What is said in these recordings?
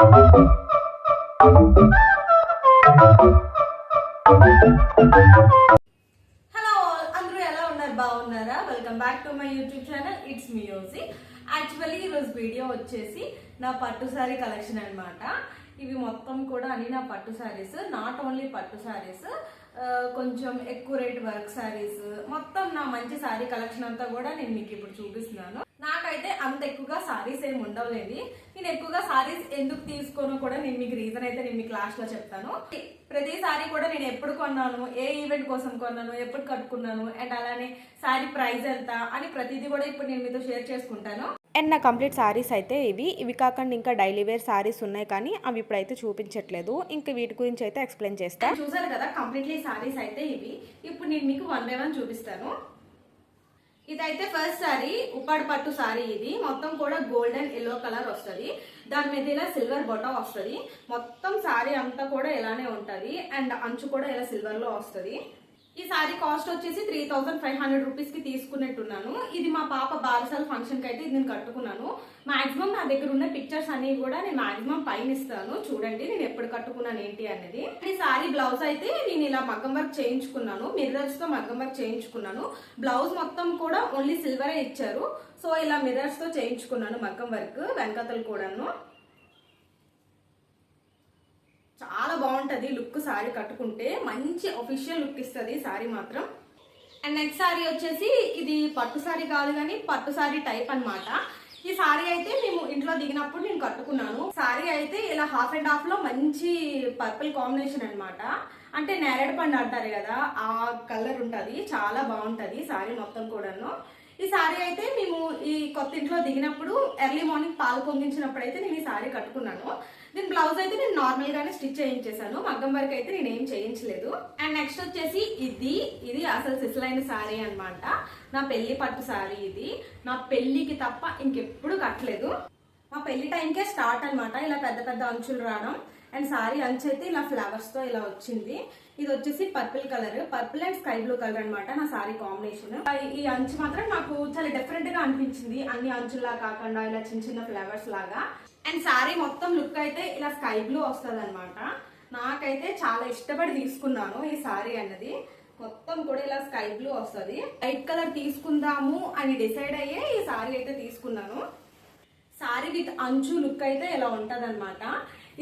Hello అందరూ ఎలా ఉన్నారు? బాగున్నారా? Welcome back to my YouTube channel it's music actually ఈరోజు వీడియో వచ్చేసి నా పట్టు శారీ కలెక్షన్ అన్నమాట. ఇవి మొత్తం కూడా అన్ని నా పట్టు శారీస్ నాట్ ఓన్లీ పట్టు శారీస్ కొంచెం ఎక్కువ రేట్ వర్క్ శారీస్ మొత్తం నా మంచి శారీ కలెక్షన్ అంతా కూడా నేను మీకు ఇప్పుడు చూపిస్తున్నాను. నాకైతే అంత ఎక్కువగా సారీస్ ఏమి ఉండవులేండి. నేను ఎక్కువగా సారీస్ ఎందుకు తీసుకోను కూడా నేను మీకు రీజన్ అయితే నేను మీకు లాస్ట్లో చెప్తాను. ప్రతి సారీ కూడా నేను ఎప్పుడు కొన్నాను ఏ ఈవెంట్ కోసం కొన్నాను ఎప్పుడు కట్టుకున్నాను అండ్ అలానే సారీ ప్రైస్ ఎంత అని ప్రతిదీ కూడా ఇప్పుడు నేను మీతో షేర్ చేసుకుంటాను. అండ్ నా కంప్లీట్ సారీస్ అయితే ఇవి. ఇవి కాకుండా ఇంకా డైలీ వేర్ సారీస్ ఉన్నాయి కానీ అవి ఇప్పుడైతే చూపించట్లేదు. ఇంకా వీటి గురించి అయితే ఎక్స్ప్లెయిన్ చేస్తా. చూసారు కదా కంప్లీట్లీ సారీస్ అయితే ఇవి. ఇప్పుడు నేను మీకు వన్ బై వన్ చూపిస్తాను. ఇదైతే ఫస్ట్ సారీ ఉప్పాడు పట్టు సారీ ఇది. మొత్తం కూడా గోల్డెన్ ఎల్లో కలర్ వస్తుంది. దాని మీద ఇలా సిల్వర్ బొటా వస్తుంది. మొత్తం సారీ అంతా కూడా ఇలానే ఉంటుంది. అండ్ అంచు కూడా ఇలా సిల్వర్లో వస్తుంది. ఈ సారీ కాస్ట్ వచ్చేసి త్రీ థౌసండ్ ఫైవ్ హండ్రెడ్ రూపీస్కి తీసుకున్నట్టున్నాను. ఇది మా పాప బారసాల ఫంక్షన్కి అయితే ఇది నేను కట్టుకున్నాను. మాక్సిమం నా దగ్గర ఉన్న పిక్చర్స్ అన్ని కూడా నేను మాక్సిమం పైన ఇస్తాను. చూడండి నేను ఎప్పుడు కట్టుకున్నాను ఏంటి అనేది. ఈ సారీ బ్లౌజ్ అయితే నేను ఇలా మగ్గం వర్క్ చేయించుకున్నాను. మిర్రర్స్తో మగ్గం వర్క్ చేయించుకున్నాను. బ్లౌజ్ మొత్తం కూడా ఓన్లీ సిల్వరే ఇచ్చారు. సో ఇలా మిర్రర్స్తో చేయించుకున్నాను మగ్గం వర్క్ వెనకతలు కూడాను. చాలా బాగుంటుంది లుక్ సారీ కట్టుకుంటే. మంచి అఫీషియల్ లుక్ ఇస్తుంది సారీ మాత్రం. అండ్ నెక్స్ట్ సారీ వచ్చేసి ఇది పట్టు సారీ కాదు కానీ పట్టు సారీ టైప్ అన్నమాట. ఈ సారీ అయితే మేము ఇంట్లో దిగినప్పుడు నేను కట్టుకున్నాను. సారీ అయితే ఇలా హాఫ్ అండ్ హాఫ్లో మంచి పర్పుల్ కాంబినేషన్ అనమాట అంటే నేరేడు పండు అంటారు కదా ఆ కలర్ ఉంటుంది. చాలా బాగుంటుంది సారీ మొత్తం కూడాను. ఈ సారీ అయితే మేము ఈ కొత్త ఇంట్లో దిగినప్పుడు ఎర్లీ మార్నింగ్ పాలు పొంగించినప్పుడు అయితే నేను ఈ సారీ కట్టుకున్నాను. దీని బ్లౌజ్ అయితే నేను నార్మల్ గానే స్టిచ్ చేయించేసాను మగ్గం వరకు అయితే నేను ఏం చేయించలేదు. అండ్ నెక్స్ట్ వచ్చేసి ఇది. ఇది అసలు సిసలైన సారీ అనమాట నా పెళ్ళి పట్టు సారీ ఇది. నా పెళ్ళికి తప్ప ఇంకెప్పుడు కట్టలేదు. మా పెళ్ళి టైంకే స్టార్ట్ అన్నమాట. ఇలా పెద్ద పెద్ద అంచులు రావడం. అండ్ సారీ అంచు అయితే ఇలా ఫ్లవర్స్తో ఇలా వచ్చింది. ఇది వచ్చేసి purple colour purple and sky blue colour అనమాట నా సారీ కాంబినేషన్ ఈ అంచు మాత్రం నాకు చాలా డిఫరెంట్గా అనిపించింది. అన్ని అంచులా కాకుండా ఇలా చిన్న చిన్న ఫ్లవర్స్ లాగా. అండ్ సారీ మొత్తం లుక్ అయితే ఇలా స్కై బ్లూ వస్తుంది అనమాట నాకైతే చాలా ఇష్టపడి తీసుకున్నాను ఈ సారీ అన్నది. మొత్తం కూడా ఇలా స్కై బ్లూ వస్తుంది. వైట్ కలర్ తీసుకుందాము అని డిసైడ్ అయ్యే ఈ సారీ అయితే తీసుకున్నాను. సారీ విత్ అంచు లుక్ అయితే ఇలా ఉంటది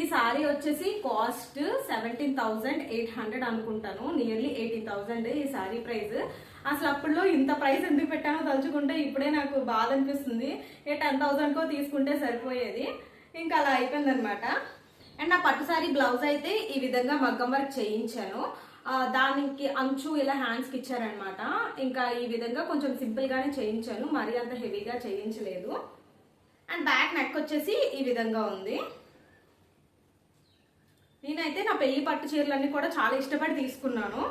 ఈ సారీ వచ్చేసి cost seventeen thousand eight hundred అనుకుంటాను. నియర్లీ ఎయిటీన్ థౌసండ్ ఈ సారీ ప్రైస్. అసలు అప్పుడులో ఇంత ప్రైస్ ఎందుకు పెట్టానో తలుచుకుంటే ఇప్పుడే నాకు బాధ అనిపిస్తుంది. ఏ టెన్ థౌసండ్కో తీసుకుంటే సరిపోయేది. ఇంకా అలా అయిపోయింది అనమాట అండ్ నా పట్టు సారీ బ్లౌజ్ అయితే ఈ విధంగా మగ్గం వర్క్ చేయించాను. దానికి అంచు ఇలా హ్యాండ్స్కి ఇచ్చారనమాట ఇంకా ఈ విధంగా కొంచెం సింపుల్గానే చేయించాను. మరీ అంత హెవీగా చేయించలేదు. అండ్ బ్యాక్ నెక్ వచ్చేసి ఈ విధంగా ఉంది. నేనైతే నా పెళ్ళి పట్టు చీరలన్నీ కూడా చాలా ఇష్టపడి తీసుకున్నాను.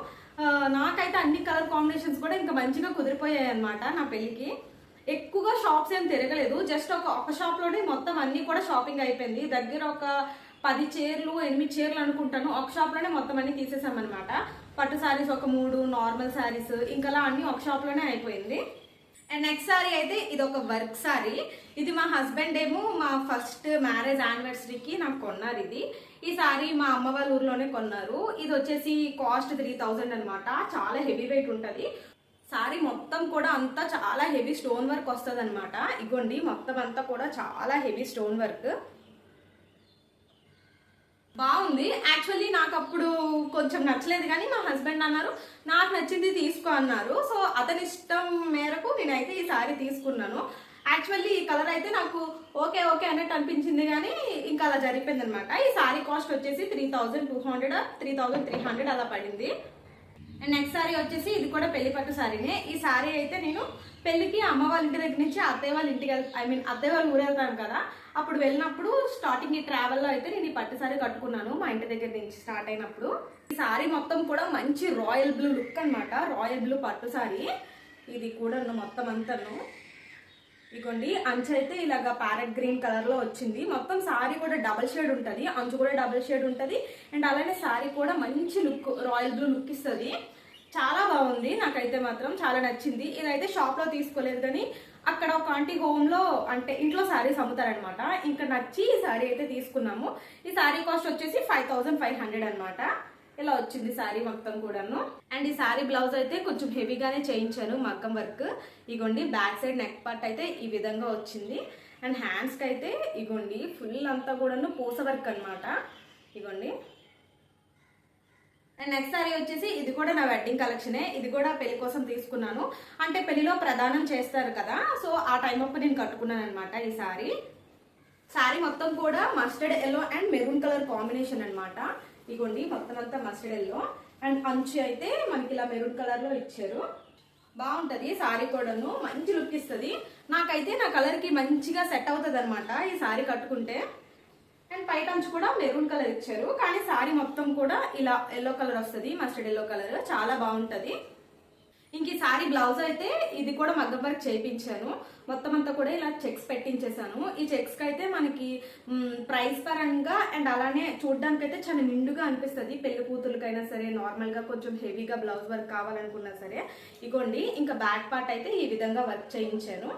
నాకైతే అన్ని కలర్ కాంబినేషన్స్ కూడా ఇంకా మంచిగా కుదిరిపోయాయి అనమాట నా పెళ్ళికి. ఎక్కువగా షాప్స్ ఏం తిరగలేదు. జస్ట్ ఒక ఒక షాప్లోనే మొత్తం అన్ని కూడా షాపింగ్ అయిపోయింది. దగ్గర ఒక పది చీరలు ఎనిమిది చీరలు అనుకుంటాను. ఒక షాప్లోనే మొత్తం అన్ని తీసేసామన్నమాట. పట్టు శారీస్ ఒక మూడు నార్మల్ శారీస్ ఇంకా అలా అన్ని ఒక షాప్లోనే అయిపోయింది. అండ్ నెక్స్ట్ సారీ అయితే ఇది ఒక వర్క్ సారీ ఇది మా హస్బెండ్ ఏమో మా ఫస్ట్ మ్యారేజ్ యానివర్సరీకి నాకు కొన్నారు ఇది. ఈ సారీ మా అమ్మ వాళ్ళ ఊర్లోనే కొన్నారు. ఇది వచ్చేసి కాస్ట్ త్రీ థౌజండ్ అనమాట చాలా హెవీ వెయిట్ ఉంటుంది. సారీ మొత్తం కూడా అంతా చాలా హెవీ స్టోన్ వర్క్ వస్తుంది అనమాట ఇగోండి మొత్తం అంతా కూడా చాలా హెవీ స్టోన్ వర్క్ బాగుంది. యాక్చువల్లీ నాకు అప్పుడు కొంచెం నచ్చలేదు కానీ మా హస్బెండ్ అన్నారు నాకు నచ్చింది తీసుకో అన్నారు. సో అతని ఇష్టం మేరకు నేనైతే ఈ సారీ తీసుకున్నాను. యాక్చువల్లీ ఈ కలర్ అయితే నాకు ఓకే ఓకే అన్నట్టు అనిపించింది కానీ ఇంకా అలా జరిగిపోయింది అనమాట ఈ సారీ కాస్ట్ వచ్చేసి three thousand two hundred three thousand three hundred అలా పడింది. అండ్ నెక్స్ట్ సారీ వచ్చేసి ఇది కూడా పెళ్ళి పట్టు సారీనే. ఈ సారీ అయితే నేను పెళ్ళికి అమ్మ వాళ్ళ ఇంటి దగ్గర నుంచి అత్తయ్య వాళ్ళ ఇంటికి ఐ మీన్ అత్తయ్య వాళ్ళు ఊరెళ్తాం వెళ్తాను కదా అప్పుడు వెళ్ళినప్పుడు స్టార్టింగ్ ఈ ట్రావెల్లో అయితే నేను ఈ పట్టు సారీ కట్టుకున్నాను మా ఇంటి దగ్గర నుంచి స్టార్ట్ అయినప్పుడు. ఈ సారీ మొత్తం కూడా మంచి రాయల్ బ్లూ లుక్ అన్నమాట రాయల్ బ్లూ పట్టు సారీ ఇది కూడా మొత్తం అంతాను. ఇగోండి అంచు అయితే ఇలాగ ప్యారెట్ గ్రీన్ కలర్లో వచ్చింది. మొత్తం సారీ కూడా డబల్ షేడ్ ఉంటుంది అంచు కూడా డబల్ షేడ్ ఉంటుంది. అండ్ అలానే సారీ కూడా మంచి లుక్ రాయల్ బ్లూ లుక్ ఇస్తుంది. చాలా బాగుంది. నాకైతే మాత్రం చాలా నచ్చింది. ఇదైతే షాప్లో తీసుకోలేదు కానీ అక్కడ ఒక ఆంటీ హోమ్లో అంటే ఇంట్లో శారీస్ అమ్ముతారనమాట. ఇంకా నచ్చి ఈ శారీ అయితే తీసుకున్నాము. ఈ శారీ కాస్ట్ వచ్చేసి ఫైవ్ థౌసండ్ ఫైవ్ హండ్రెడ్ అనమాట ఇలా వచ్చింది శారీ మొత్తం కూడాను. అండ్ ఈ శారీ బ్లౌజ్ అయితే కొంచెం హెవీగానే చేయించాను మగ్గం వర్క్. ఇగోండి బ్యాక్ సైడ్ నెక్ పార్ట్ అయితే ఈ విధంగా వచ్చింది. అండ్ హ్యాండ్స్కి అయితే ఇగోండి ఫుల్ అంతా కూడాను పూస వర్క్ అనమాట ఇగోండి. అండ్ నెక్స్ట్ సారీ వచ్చేసి ఇది కూడా నా వెడ్డింగ్ కలెక్షనే ఇది కూడా పెళ్ళి కోసం తీసుకున్నాను. అంటే పెళ్ళిలో ప్రదానం చేస్తారు కదా సో ఆ టైం అప్పుడు నేను కట్టుకున్నాను అనమాట ఈ సారీ. సారీ మొత్తం కూడా mustard yellow and maroon colour combination అనమాట ఇగోండి మొత్తం అంతా మస్టర్డ్ ఎల్లో అండ్ అంచు అయితే మనకి ఇలా మెరూన్ కలర్లో ఇచ్చారు. బాగుంటది సారీ కూడాను. మంచి లుక్ ఇస్తుంది. నాకైతే నా కలర్కి మంచిగా సెట్ అవుతుంది అనమాట ఈ సారీ కట్టుకుంటే. అండ్ పైట అంచు కూడా మెరూన్ కలర్ ఇచ్చారు. కానీ సారీ మొత్తం కూడా ఇలా ఎల్లో కలర్ వస్తుంది మస్టర్డ్ ఎల్లో కలర్ చాలా బాగుంటుంది. ఇంక ఈ సారీ బ్లౌజ్ అయితే ఇది కూడా మగ్గం వర్క్ చేయించాను. మొత్తం అంతా కూడా ఇలా చెక్స్ పెట్టించేసాను ఈ చెక్స్కి అయితే మనకి ప్రైస్ పరంగా అండ్ అలానే చూడడానికి అయితే చాలా నిండుగా అనిపిస్తుంది. పెళ్ళి కూతురుకైనా సరే నార్మల్గా కొంచెం హెవీగా బ్లౌజ్ వర్క్ కావాలనుకున్నా సరే. ఇగోండి ఇంకా బ్యాక్ పార్ట్ అయితే ఈ విధంగా వర్క్ చేయించాను.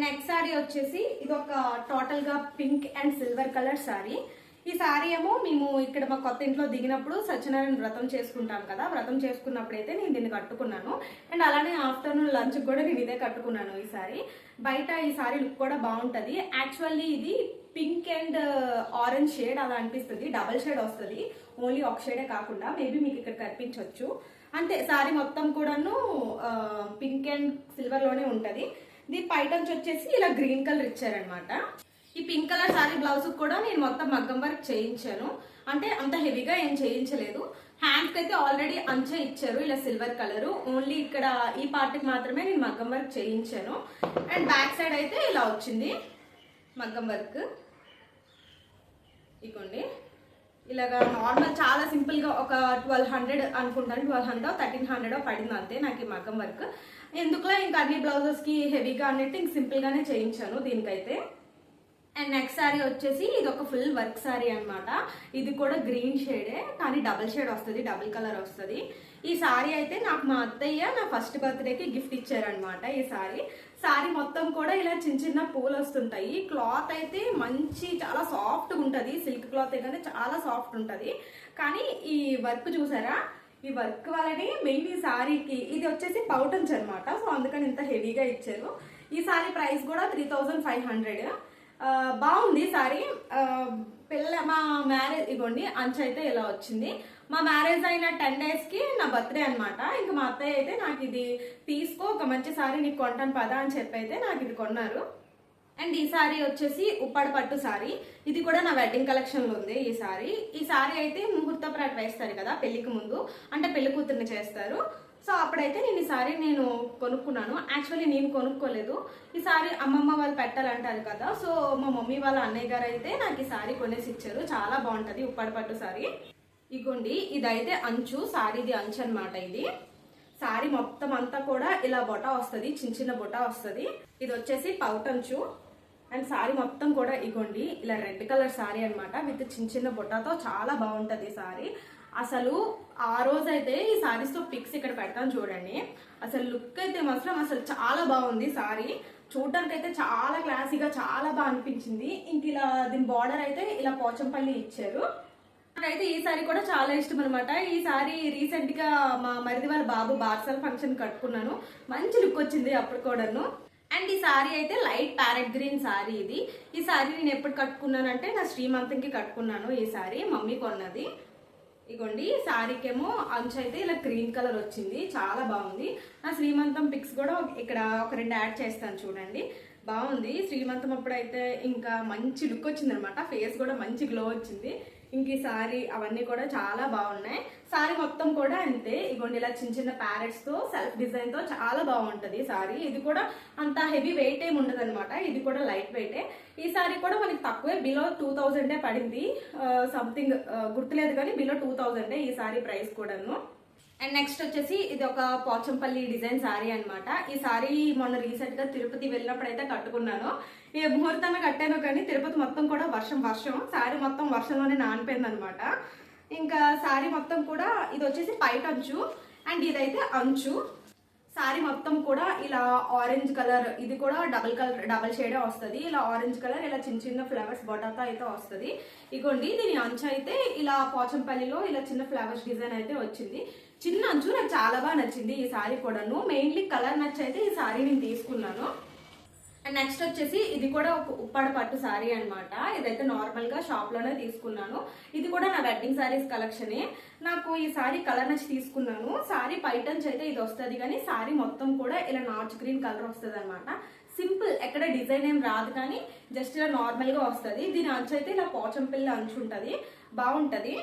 నెక్స్ట్ సారీ వచ్చేసి ఇది ఒక టోటల్గా pink and silver colour sari ఈ సారీ ఏమో మేము ఇక్కడ మా కొత్త ఇంట్లో దిగినప్పుడు సత్యనారాయణ వ్రతం చేసుకుంటాం కదా వ్రతం చేసుకున్నప్పుడు అయితే నేను దీన్ని కట్టుకున్నాను. అండ్ అలానే ఆఫ్టర్నూన్ లంచ్ కూడా నేను ఇదే కట్టుకున్నాను ఈ సారీ బయట ఈ సారీ లుక్ కూడా బాగుంటుంది. యాక్చువల్లీ ఇది పింక్ అండ్ ఆరెంజ్ షేడ్ అలా అనిపిస్తుంది. డబల్ షేడ్ వస్తుంది. ఓన్లీ ఒక షేడే కాకుండా మేబీ మీకు ఇక్కడ కనిపించవచ్చు అంతే సారీ మొత్తం కూడాను పింక్ అండ్ సిల్వర్లోనే ఉంటుంది. దీని పైటన్స్ వచ్చేసి ఇలా గ్రీన్ కలర్ ఇచ్చారనమాట. ఈ పింక్ కలర్ శారీ బ్లౌజ్ కూడా నేను మొత్తం మగ్గం వర్క్ చేయించాను. అంటే అంత హెవీగా ఏం చేయించలేదు. హ్యాండ్స్ అయితే ఆల్రెడీ అంచె ఇచ్చారు ఇలా సిల్వర్ కలర్ ఓన్లీ ఇక్కడ ఈ పార్ట్కి మాత్రమే నేను మగ్గం వర్క్ చేయించాను. అండ్ బ్యాక్ సైడ్ అయితే ఇలా వచ్చింది మగ్గం వర్క్. ఇగోండి. ఇలాగా నార్మల్ చాలా సింపుల్గా ఒక ట్వెల్వ్ హండ్రెడ్ అనుకుంటాను. ట్వెల్వ్ హండ్రెడ్ థర్టీన్ హండ్రెడ్ పడింది అంతే నాకు ఈ మగ్గం వర్క్. ఎందుకులా ఇంకా అన్ని బ్లౌజెస్కి హెవీగా అన్నట్టు ఇంక సింపుల్ గానే చేయించాను దీనికైతే. అండ్ నెక్స్ట్ శారీ వచ్చేసి ఇది ఒక ఫుల్ వర్క్ శారీ అన్నమాట. ఇది కూడా గ్రీన్ షేడే కానీ డబుల్ షేడ్ వస్తుంది డబుల్ కలర్ వస్తుంది. ఈ శారీ అయితే నాకు మా అత్తయ్య నా ఫస్ట్ బర్త్డేకి గిఫ్ట్ ఇచ్చారనమాట ఈ శారీ శారీ మొత్తం కూడా ఇలా చిన్న చిన్న పూలు వస్తుంటాయి క్లాత్ అయితే మంచి చాలా సాఫ్ట్గా ఉంటుంది. సిల్క్ క్లాత్ ఏంటంటే చాలా సాఫ్ట్ ఉంటుంది. కానీ ఈ వర్క్ చూసారా? ఈ వర్క్ వల్లనే మెయిన్ ఈ సారీకి. ఇది వచ్చేసి పౌటన్స్ అనమాట సో అందుకని ఇంత హెవీగా ఇచ్చారు. ఈ సారీ ప్రైస్ కూడా త్రీ థౌజండ్ ఫైవ్ హండ్రెడ్. బాగుంది సారీ. పిల్ల మా మ్యారేజ్ ఇవ్వండి అంచు అయితే ఇలా వచ్చింది. మా మ్యారేజ్ అయిన టెన్ డేస్కి నా బర్త్డే అనమాట ఇంకా మా అత్తయ్య అయితే నాకు ఇది తీసుకో ఒక మంచి సారీ నీకు కొంటాను పదా అని చెప్పి అయితే నాకు ఇది కొన్నారు. అండ్ ఈ సారీ వచ్చేసి ఉప్పాడ పట్టు సారీ. ఇది కూడా నా వెడ్డింగ్ కలెక్షన్లో ఉంది ఈ సారీ. ఈ సారీ అయితే ముహూర్త ప్రాట్ వేస్తారు కదా పెళ్ళికి ముందు. అంటే పెళ్ళి కూతుర్ని చేస్తారు. సో అప్పుడైతే నేను ఈ సారీ నేను కొనుక్కున్నాను. యాక్చువల్లీ నేను కొనుక్కోలేదు. ఈ సారీ అమ్మమ్మ వాళ్ళు పెట్టాలంటారు కదా సో మా మమ్మీ వాళ్ళ అన్నయ్య గారు అయితే నాకు ఈ సారీ కొనేసి ఇచ్చారు. చాలా బాగుంటుంది ఉప్పాడ పట్టు సారీ. ఇగోండి ఇదైతే అంచు సారీది అంచు అనమాట ఇది. సారీ మొత్తం అంతా కూడా ఇలా బొటా వస్తుంది చిన్న చిన్న బొటా వస్తుంది. ఇది వచ్చేసి పౌటంచు. అండ్ సారీ మొత్తం కూడా ఇగోండి ఇలా రెడ్ కలర్ సారీ అనమాట విత్ చిన్న చిన్న బుట్టతో చాలా బాగుంటుంది ఈ సారీ. అసలు ఆ రోజు అయితే ఈ శారీస్తో పిక్స్ ఇక్కడ పెడతాను చూడండి. అసలు లుక్ అయితే మాత్రం అసలు చాలా బాగుంది సారీ. చూడడానికి అయితే చాలా క్లాసీగా చాలా బాగా అనిపించింది. ఇంక ఇలా దీని బార్డర్ అయితే ఇలా పోచంపల్లి ఇచ్చారు. నాకైతే ఈ సారీ కూడా చాలా ఇష్టం అనమాట ఈ సారీ రీసెంట్గా మా మరిది వాళ్ళ బాబు బార్సల్ ఫంక్షన్ కట్టుకున్నాను. మంచి లుక్ వచ్చింది అప్పుడు కూడాను. అండ్ ఈ సారీ అయితే లైట్ ప్యారెట్ గ్రీన్ సారీ ఇది. ఈ సారీ నేను ఎప్పుడు కట్టుకున్నానంటే నా శ్రీమంతంకి కట్టుకున్నాను ఈ సారీ మమ్మీ కొన్నది. ఇగోండి సారీకేమో అంచు అయితే ఇలా గ్రీన్ కలర్ వచ్చింది. చాలా బాగుంది. నా శ్రీమంతం పిక్స్ కూడా ఇక్కడ ఒక రెండు యాడ్ చేస్తాను చూడండి. బాగుంది. శ్రీమంతం అప్పుడైతే ఇంకా మంచి లుక్ వచ్చింది అనమాట ఫేస్ కూడా మంచి గ్లో వచ్చింది. ఇంక ఈ సారీ అవన్నీ కూడా చాలా బాగున్నాయి. సారీ మొత్తం కూడా అంతే. ఇగోండి ఇలా చిన్న చిన్న ప్యారెట్స్తో సెల్ఫ్ డిజైన్తో చాలా బాగుంటుంది సారీ. ఇది కూడా అంత హెవీ వెయిట్ ఏమి ఉండదు అనమాట ఇది కూడా లైట్ వెయిటే ఈ సారీ కూడా మనకి తక్కువే బిలో టూ థౌజండే పడింది. సంథింగ్ గుర్తులేదు కానీ బిలో టూ థౌజండే ఈ సారీ ప్రైస్ కూడాను. అండ్ నెక్స్ట్ వచ్చేసి ఇది ఒక పోచంపల్లి డిజైన్ శారీ అనమాట ఈ శారీ మొన్న రీసెంట్గా తిరుపతి వెళ్ళినప్పుడు అయితే కట్టుకున్నాను. ఏ ముహూర్తాన్ని కట్టాను కానీ తిరుపతి మొత్తం కూడా వర్షం వర్షం. శారీ మొత్తం వర్షంలోనే నానిపోయింది అనమాట ఇంకా శారీ మొత్తం కూడా ఇది వచ్చేసి పైట అంచు అండ్ ఇదైతే అంచు. శారీ మొత్తం కూడా ఇలా ఆరెంజ్ కలర్ ఇది కూడా డబుల్ కలర్ డబుల్ షేడే వస్తుంది. ఇలా ఆరెంజ్ కలర్ ఇలా చిన్న చిన్న ఫ్లవర్స్ బొటాతో అయితే వస్తుంది. ఇగోండి దీని అంచు అయితే ఇలా పోచంపల్లిలో ఇలా చిన్న ఫ్లవర్స్ డిజైన్ అయితే వచ్చింది. చిన్న అంచు నాకు చాలా బాగా నచ్చింది ఈ సారీ కూడాను. మెయిన్లీ కలర్ నచ్చి అయితే ఈ సారీ నేను తీసుకున్నాను. అండ్ నెక్స్ట్ వచ్చేసి ఇది కూడా ఒక ఉప్పాడ పట్టు సారీ అన్నమాట. ఇదైతే నార్మల్గా షాప్లోనే తీసుకున్నాను. ఇది కూడా నా వెడ్డింగ్ సారీస్ కలెక్షనే నాకు ఈ సారీ కలర్ నచ్చి తీసుకున్నాను. సారీ పైటన్స్ అయితే ఇది వస్తుంది కానీ సారీ మొత్తం కూడా ఇలా నార్చ్ గ్రీన్ కలర్ వస్తుంది అనమాట సింపుల్ ఎక్కడ డిజైన్ ఏం రాదు కానీ జస్ట్ ఇలా నార్మల్గా వస్తుంది. దీని అంచు అయితే ఇలా పోచంపిల్ల అంచు ఉంటుంది. బాగుంటది.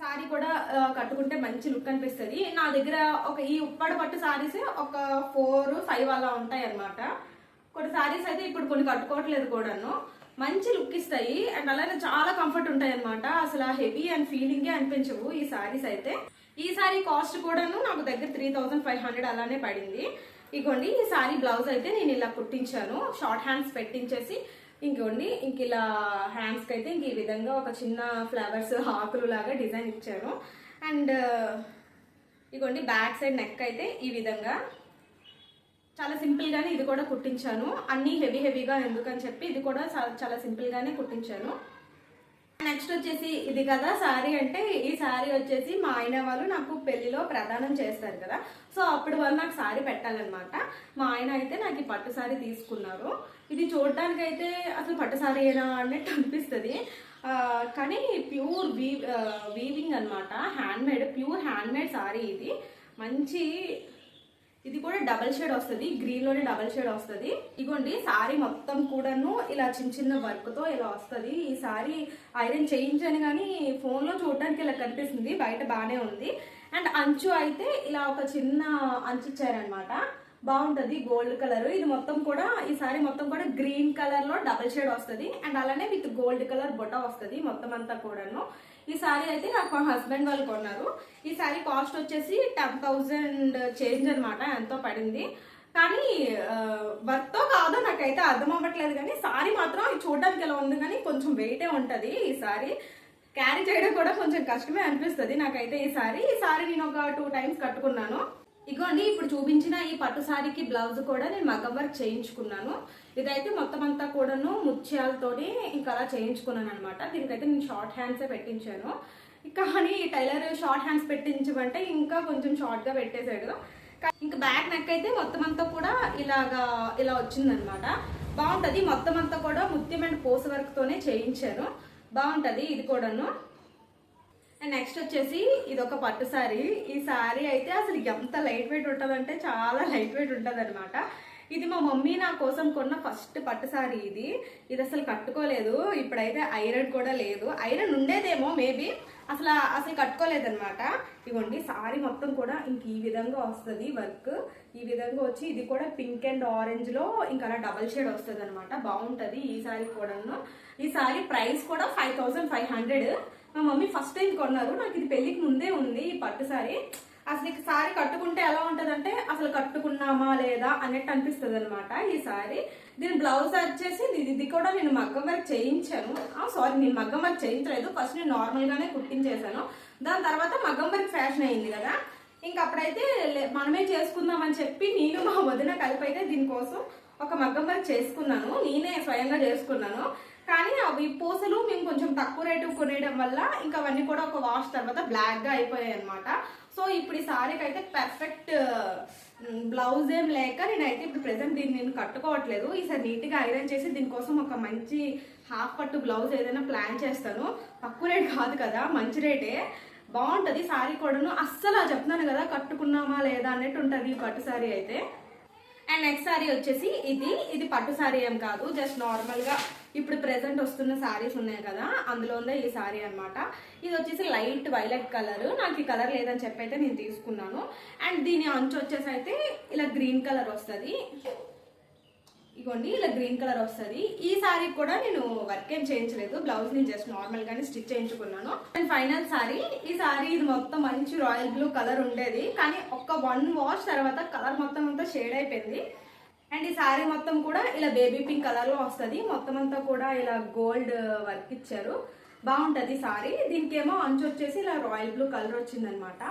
సారీ కూడా కట్టుకుంటే మంచి లుక్ అనిపిస్తుంది. నా దగ్గర ఒక ఈ ఉప్పాడ పట్టు సారీస్ ఒక ఫోర్ ఫైవ్ అలా ఉంటాయి అన్నమాట. కొన్ని సారీస్ అయితే ఇప్పుడు కొన్ని కట్టుకోవట్లేదు కూడాను. మంచి లుక్ ఇస్తాయి. అండ్ అలానే చాలా కంఫర్ట్ ఉంటాయి అనమాట అసలు హెవీ అండ్ ఫీలింగే అనిపించవు ఈ సారీస్ అయితే. ఈ సారీ కాస్ట్ కూడాను నాకు దగ్గర త్రీ థౌజండ్ ఫైవ్ హండ్రెడ్ అలానే పడింది. ఇగోండి ఈ సారీ బ్లౌజ్ అయితే నేను ఇలా కుట్టించాను. షార్ట్ హ్యాండ్స్ పెట్టించేసి ఇంకోండి ఇంక ఇలా హ్యాండ్స్కి అయితే ఇంక ఈ విధంగా ఒక చిన్న ఫ్లవర్స్ ఆకులు లాగా డిజైన్ ఇచ్చాను. అండ్ ఇగోండి బ్యాక్ సైడ్ నెక్ అయితే ఈ విధంగా చాలా సింపుల్గానే ఇది కూడా కుట్టించాను. అన్ని హెవీ హెవీగా ఎందుకని చెప్పి ఇది కూడా చాలా సింపుల్గానే కుట్టించాను. నెక్స్ట్ వచ్చేసి ఇది కదా శారీ అంటే ఈ శారీ వచ్చేసి మా ఆయన వాళ్ళు నాకు పెళ్ళిలో ప్రదానం చేస్తారు కదా. సో అప్పుడు వాళ్ళు నాకు శారీ పెట్టాలన్నమాట. మా ఆయన అయితే నాకు ఈ పట్టు శారీ తీసుకున్నారు. ఇది చూడడానికి అయితే అసలు పట్టు సారీ ఏనా అన్నట్టు అనిపిస్తుంది. కానీ ప్యూర్ వీ వీవింగ్ అనమాట hand made pure hand made sari ఇది. మంచి ఇది కూడా డబల్ షేడ్ వస్తుంది. గ్రీన్లోనే డబల్ షేడ్ వస్తుంది. ఇగోండి సారీ మొత్తం కూడాను ఇలా చిన్న చిన్న వర్క్తో ఇలా వస్తుంది. ఈ సారీ ఐరన్ చేయించాను కానీ ఫోన్లో చూడటానికి చూడడానికి ఇలా కనిపిస్తుంది. బయట బాగానే ఉంది. అండ్ అంచు అయితే ఇలా ఒక చిన్న అంచు ఇచ్చారనమాట బాగుంటుంది గోల్డ్ కలర్ ఇది మొత్తం కూడా ఈ సారీ మొత్తం కూడా గ్రీన్ కలర్లో డబల్ షేడ్ వస్తుంది. అండ్ అలానే విత్ గోల్డ్ కలర్ బొట్ట వస్తుంది మొత్తం అంతా కూడాను. ఈ సారీ అయితే నాకు మా హస్బెండ్ వాళ్ళు కొన్నారు. ఈ సారీ కాస్ట్ వచ్చేసి టెన్ థౌజండ్ చేంజ్ అనమాట ఎంతో పడింది. కానీ వర్త్తో కాదో నాకైతే అర్థం అవ్వట్లేదు కానీ సారీ మాత్రం ఇది చూడడానికి ఎలా ఉంది కానీ కొంచెం వెయిటే ఉంటుంది ఈ సారీ. క్యారీ చేయడం కూడా కొంచెం కష్టమే అనిపిస్తుంది నాకైతే ఈ సారీ. ఈ సారీ నేను ఒక టూ టైమ్స్ కట్టుకున్నాను. ఇగోండి ఇప్పుడు చూపించిన ఈ పట్టు సారీకి బ్లౌజ్ కూడా నేను మగ్గం వర్క్ చేయించుకున్నాను. ఇదైతే మొత్తం అంతా కూడాను ముత్యాలతోటి ఇంకా అలా చేయించుకున్నాను అనమాట దీనికైతే నేను షార్ట్ హ్యాండ్సే పెట్టించాను. కానీ ఈ టైలర్ షార్ట్ హ్యాండ్స్ పెట్టించమంటే ఇంకా కొంచెం షార్ట్గా పెట్టేశాడు. ఇంకా బ్యాక్ నెక్ అయితే మొత్తం అంతా కూడా ఇలాగా ఇలా వచ్చిందనమాట బాగుంటుంది. మొత్తం అంతా కూడా ముత్యం అండ్ పోస వర్క్తోనే చేయించాను. బాగుంటుంది ఇది కూడాను. అండ్ నెక్స్ట్ వచ్చేసి ఇది ఒక పట్టు శారీ ఈ శారీ అయితే అసలు ఎంత లైట్ వెయిట్ ఉంటుందంటే చాలా లైట్ వెయిట్ ఉంటుంది అనమాట ఇది మా మమ్మీ నా కోసం కొన్న ఫస్ట్ పట్టు శారీ ఇది. ఇది అసలు కట్టుకోలేదు. ఇప్పుడైతే ఐరన్ కూడా లేదు. ఐరన్ ఉండేదేమో మేబీ అసలు అసలు కట్టుకోలేదనమాట ఇవ్వండి శారీ మొత్తం కూడా ఇంక ఈ విధంగా వస్తుంది వర్క్ ఈ విధంగా వచ్చి ఇది కూడా పింక్ అండ్ ఆరెంజ్లో ఇంకా అలా డబల్ షేడ్ వస్తుంది అనమాట బాగుంటుంది ఈ శారీ కూడాను. ఈ శారీ ప్రైస్ కూడా ఫైవ్ థౌజండ్ ఫైవ్ హండ్రెడ్ మా మమ్మీ ఫస్ట్ టైం కొన్నారు. నాకు ఇది పెళ్ళికి ముందే ఉంది ఈ పట్టు సారీ అసలు ఇక సారీ కట్టుకుంటే ఎలా ఉంటదంటే అసలు కట్టుకున్నామా లేదా అన్నట్టు అనిపిస్తుంది అనమాట ఈ సారీ దీని బ్లౌజ్ వచ్చేసి ఇది కూడా నేను మగ్గం వర్క్ చేయించాను. సారీ నేను మగ్గం వర్క్ చేయించలేదు. ఫస్ట్ నేను నార్మల్ గానే కుట్టించేసాను దాని తర్వాత మగ్గం వర్క్ ఫ్యాషన్ అయింది కదా. ఇంకా అప్పుడైతే లే- మనమే చేసుకుందాం అని చెప్పి నేను మా వదిన కలిపి అయితే దీనికోసం ఒక మగ్గం వర్క్ చేసుకున్నాను. నేనే స్వయంగా చేసుకున్నాను. కానీ అవి పూసలు మేము కొంచెం తక్కువ రేటు కొనేయడం వల్ల ఇంకా అవన్నీ కూడా ఒక వాష్ తర్వాత బ్లాక్గా అయిపోయాయి అనమాట సో ఇప్పుడు ఈ సారీకి అయితే పర్ఫెక్ట్ బ్లౌజ్ ఏం లేక నేనైతే ఇప్పుడు ప్రెసెంట్ దీన్ని నేను కట్టుకోవట్లేదు. ఈసారి నీట్గా ఐరన్ చేసి దీనికోసం ఒక మంచి హాఫ్ పట్టు బ్లౌజ్ ఏదైనా ప్లాన్ చేస్తాను. తక్కువ రేట్ కాదు కదా మంచి రేటే. బాగుంటుంది సారీ కూడాను. అస్సలు చెప్తున్నాను కదా కట్టుకున్నామా లేదా అన్నట్టు ఉంటుంది ఈ పట్టు సారీ అయితే. అండ్ నెక్స్ట్ సారీ వచ్చేసి ఇది. ఇది పట్టు సారీ ఏం కాదు జస్ట్ నార్మల్గా ఇప్పుడు ప్రెసెంట్ వస్తున్న శారీస్ ఉన్నాయి కదా అందులో ఉందే ఈ శారీ అన్నమాట. ఇది వచ్చేసి లైట్ వైలెట్ కలర్ నాకు ఈ కలర్ లేదని చెప్పి అయితే నేను తీసుకున్నాను. అండ్ దీని అంచు వచ్చేసి అయితే ఇలా గ్రీన్ కలర్ వస్తుంది. ఇగోండి ఇలా గ్రీన్ కలర్ వస్తుంది. ఈ సారీ కూడా నేను వర్క్ ఏం చేయించలేదు. బ్లౌజ్ నేను జస్ట్ నార్మల్ గానే స్టిచ్ చేయించుకున్నాను. అండ్ ఫైనల్ సారీ ఈ సారీ ఇది మొత్తం మంచి రాయల్ బ్లూ కలర్ ఉండేది. కానీ ఒక్క వన్ వాష్ తర్వాత కలర్ మొత్తం అంతా షేడ్ అయిపోయింది. అండ్ ఈ సారీ మొత్తం కూడా ఇలా బేబీ పింక్ కలర్లో వస్తుంది. మొత్తం అంతా కూడా ఇలా గోల్డ్ uh, వర్క్ ఇచ్చారు. బాగుంటది సారీ. దీనికేమో అంచు వచ్చేసి ఇలా రాయల్ బ్లూ కలర్ వచ్చిందనమాట.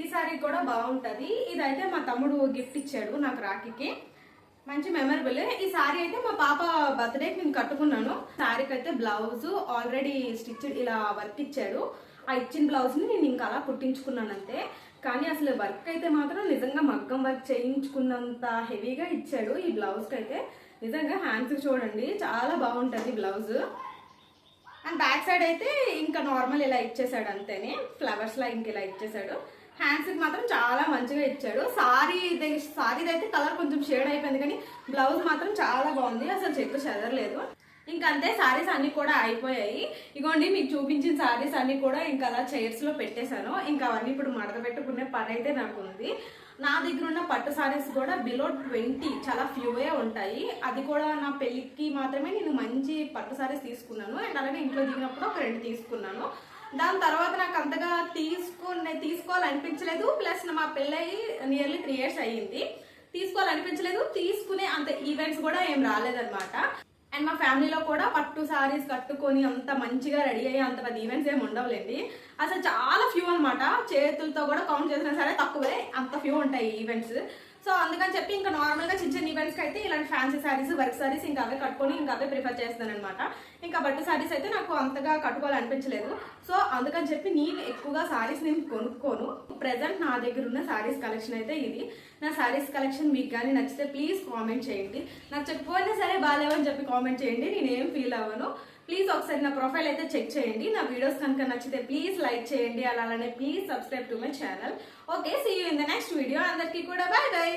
ఈ సారీ కూడా బాగుంటది. ఇదైతే మా తమ్ముడు గిఫ్ట్ ఇచ్చాడు నాకు రాఖీకి. మంచి మెమరబుల్. ఈ సారీ అయితే మా పాప బర్త్డేకి నేను కట్టుకున్నాను. సారీకి అయితే బ్లౌజ్ ఆల్రెడీ స్టిచ్ ఇలా వర్క్ ఇచ్చాడు. ఆ ఇచ్చిన బ్లౌజ్ని నేను ఇంకా అలా కుట్టించుకున్నాను అంతే. కానీ అసలు వర్క్ అయితే మాత్రం నిజంగా మగ్గం వర్క్ చేయించుకున్నంత హెవీగా ఇచ్చాడు. ఈ బ్లౌజ్కి అయితే నిజంగా హ్యాండ్స్ చూడండి చాలా బాగుంటుంది బ్లౌజ్ అండ్ బ్యాక్ సైడ్ అయితే ఇంకా నార్మల్ ఇలా ఇచ్చేసాడు అంతేనే. ఫ్లవర్స్లా ఇంక ఇలా ఇచ్చేసాడు. హ్యాండ్స్కి మాత్రం చాలా మంచిగా ఇచ్చాడు. సారీ సారీ అయితే కలర్ కొంచెం షేడ్ అయిపోయింది కానీ బ్లౌజ్ మాత్రం చాలా బాగుంది. అసలు చెప్పు చెదరలేదు. ఇంకంతే అంతే సారీస్ అన్ని కూడా అయిపోయాయి. ఇగోండి మీకు చూపించిన శారీస్ అన్ని కూడా ఇంకా అలా చైర్స్లో పెట్టేశాను. ఇంకా అవన్నీ ఇప్పుడు మడత పెట్టుకునే పని అయితే నాకు ఉంది నా దగ్గర ఉన్న పట్టు శారీస్ కూడా బిలో ట్వంటీ చాలా ఫ్యూవే ఉంటాయి. అది కూడా నా పెళ్ళికి మాత్రమే నేను మంచి పట్టు శారీస్ తీసుకున్నాను. అండ్ అలాగే ఇంట్లో దిగినప్పుడు ఒక రెండు తీసుకున్నాను. దాని తర్వాత నాకు అంతగా తీసుకునే తీసుకోవాలనిపించలేదు. ప్లస్ మా పెళ్ళయి నియర్లీ త్రీ ఇయర్స్ అయ్యింది. తీసుకోవాలనిపించలేదు. తీసుకునే అంత ఈవెంట్స్ కూడా ఏం రాలేదన్నమాట. అండ్ మా ఫ్యామిలీలో కూడా పట్టు సారీస్ కట్టుకొని అంత మంచిగా రెడీ అయ్యి అంత పెద్ద ఈవెంట్స్ ఏమి ఉండవులేండి. అసలు చాలా ఫ్యూ అన్నమాట. చేతులతో కూడా కౌంట్ చేసినా సరే తక్కువే. అంత ఫ్యూ ఉంటాయి ఈవెంట్స్ సో అందుకని చెప్పి ఇంకా నార్మల్గా చిన్న చిన్న ఈవెంట్స్ అయితే ఇలాంటి ఫ్యాన్సీ సారీస్ వర్క్ సారీస్ ఇంకా అవే కట్టుకొని ఇంకా అవే ప్రిఫర్ చేస్తాను అనమాట ఇంకా బట్టు సారీస్ అయితే నాకు అంతగా కట్టుకోవాలనిపించలేదు. సో అందుకని చెప్పి నేను ఎక్కువగా సారీస్ నేను కొనుక్కోను. ప్రెసెంట్ నా దగ్గర ఉన్న సారీస్ కలెక్షన్ అయితే ఇది. నా సారీస్ కలెక్షన్ మీకు కానీ నచ్చితే ప్లీజ్ కామెంట్ చేయండి. నచ్చకపోయినా సరే బాగాలేవని చెప్పి కామెంట్ చేయండి. నేనేం ఫీల్ అవ్వను. ప్లీజ్ ఒకసారి నా ప్రొఫైల్ అయితే చెక్ చేయండి. నా వీడియోస్ కనుక నచ్చితే ప్లీజ్ లైక్ చేయండి. అలానే please subscribe to my channel okay see you in the next video అందరికీ కూడా బాయ్ బాయ్